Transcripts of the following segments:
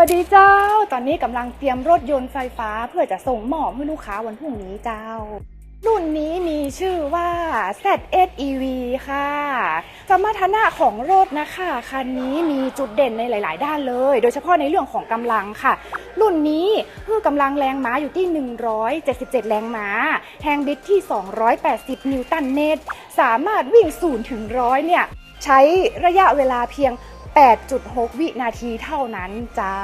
วัสดีเจ้า ตอนนี้กำลังเตรียมรถยนต์ไฟฟ้าเพื่อจะส่งมอบให้ลูกค้าวันพรุ่งนี้เจ้า รุ่นนี้มีชื่อว่า ZSEV ค่ะ สมรรถนะของรถนะคะคันนี้มีจุดเด่นในหลาย ๆ ด้านเลย โดยเฉพาะในเรื่องของกำลังค่ะ รุ่นนี้คือกำลังแรงม้าอยู่ที่ 177 แรงม้า แฮงบิดที่ 280 นิวตันเมตร สามารถวิ่ง0ถึง100เนี่ยใช้ระยะเวลาเพียง 8.6 วินาทีเท่านั้นเจ้า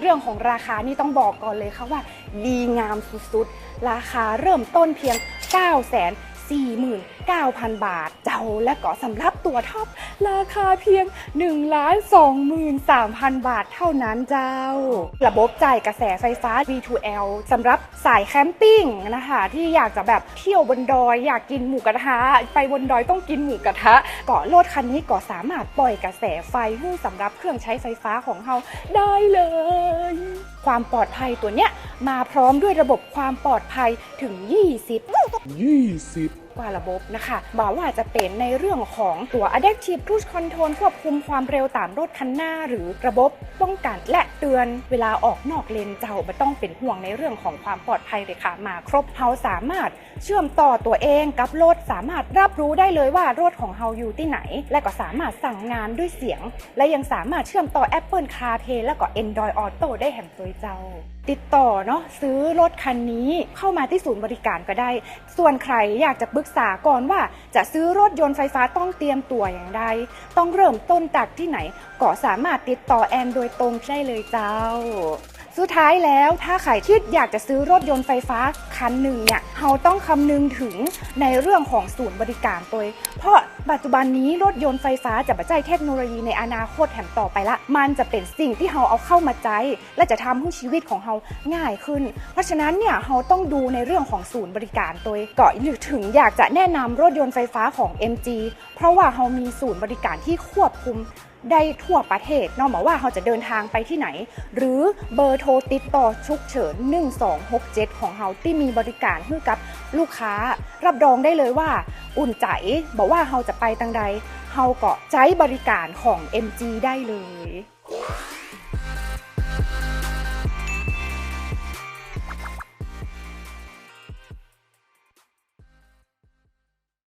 เรื่องของราคานี่ต้องบอกก่อนเลยค่ะว่า ดีงามสุดๆ ราคาเริ่มต้นเพียง 9 0 0 0 0 0 บาท เจ้าและก็สำหรับตัวท็อป ราคาเพียง 1 2 3 0 0 0 บาทเท่านั้นเจ้า ระบบจ่ายกระแสไฟฟ้า V2L สำหรับสายแคมปิ้งนะคะ ที่อยากจะแบบเที่ยวบนดอย อยากกินหมูกระทะ ไปบนดอยต้องกินหมูกระทะเกาะรถคันนี้ก็สามารถปล่อยกระแสไฟให้สำหรับเครื่องใช้ไฟฟ้าของเราได้เลยความปลอดภัยตัวเนี้ยมาพร้อมด้วยระบบความปลอดภัยถึง 20 20 กว่าระบบนะคะบอกว่าจะเป็นในเรื่องของตัว Adaptive Cruise Control ควบคุมความเร็วตามรถคันหน้า หรือระบบป้องกันและเตือนเวลาออกนอกเลนเจ้าไม่ต้องเป็นห่วงในเรื่องของความปลอดภัยเลยค่ะ มาครบเฮาสามารถเชื่อมต่อตัวเองกับรถสามารถรับรู้ได้เลยว่ารถของเฮาอยู่ที่ไหน และก็สามารถสั่งงานด้วยเสียง และยังสามารถเชื่อมต่อ Apple CarPlay และก็ Android Auto ได้แห่งตัวเจ้า ติดต่อเนาะซื้อรถคันนี้เข้ามาที่ศูนย์บริการก็ได้ ส่วนใครอยากจะปรึกษาก่อนว่าจะซื้อรถยนต์ไฟฟ้าต้องเตรียมตัวอย่างไรต้องเริ่มต้นจากที่ไหน ก็สามารถติดต่อแอนโดยตรงได้เลยเจ้า สุดท้ายแล้วถ้าใครที่อยากจะซื้อรถยนต์ไฟฟ้าคันหนึ่งเนี่ยเราต้องคำนึงถึงในเรื่องของศูนย์บริการตัวเพราะ ปัจจุบันนี้รถยนต์ไฟฟ้าจะมาใจเทคโนโลยีในอนาคตแถมต่อไปละ มันจะเป็นสิ่งที่เราเอาเข้ามาใจ และจะทำให้ชีวิตของเราง่ายขึ้น เพราะฉะนั้นเนี่ยเราต้องดูในเรื่องของศูนย์บริการตัวเองก่อนถึงอยากจะแนะนำรถยนต์ไฟฟ้าของ MG เพราะว่าเรามีศูนย์บริการที่ควบคุมได้ทั่วประเทศนอกจากว่าเราจะเดินทางไปที่ไหน หรือเบอร์โทรติดต่อฉุกเฉิน 1267 ของเราที่มีบริการให้กับลูกค้า รับรองได้เลยว่า อุ่นใจบอกว่าเราจะไปตังใดเราก็ใช้บริการของ MG ได้เลย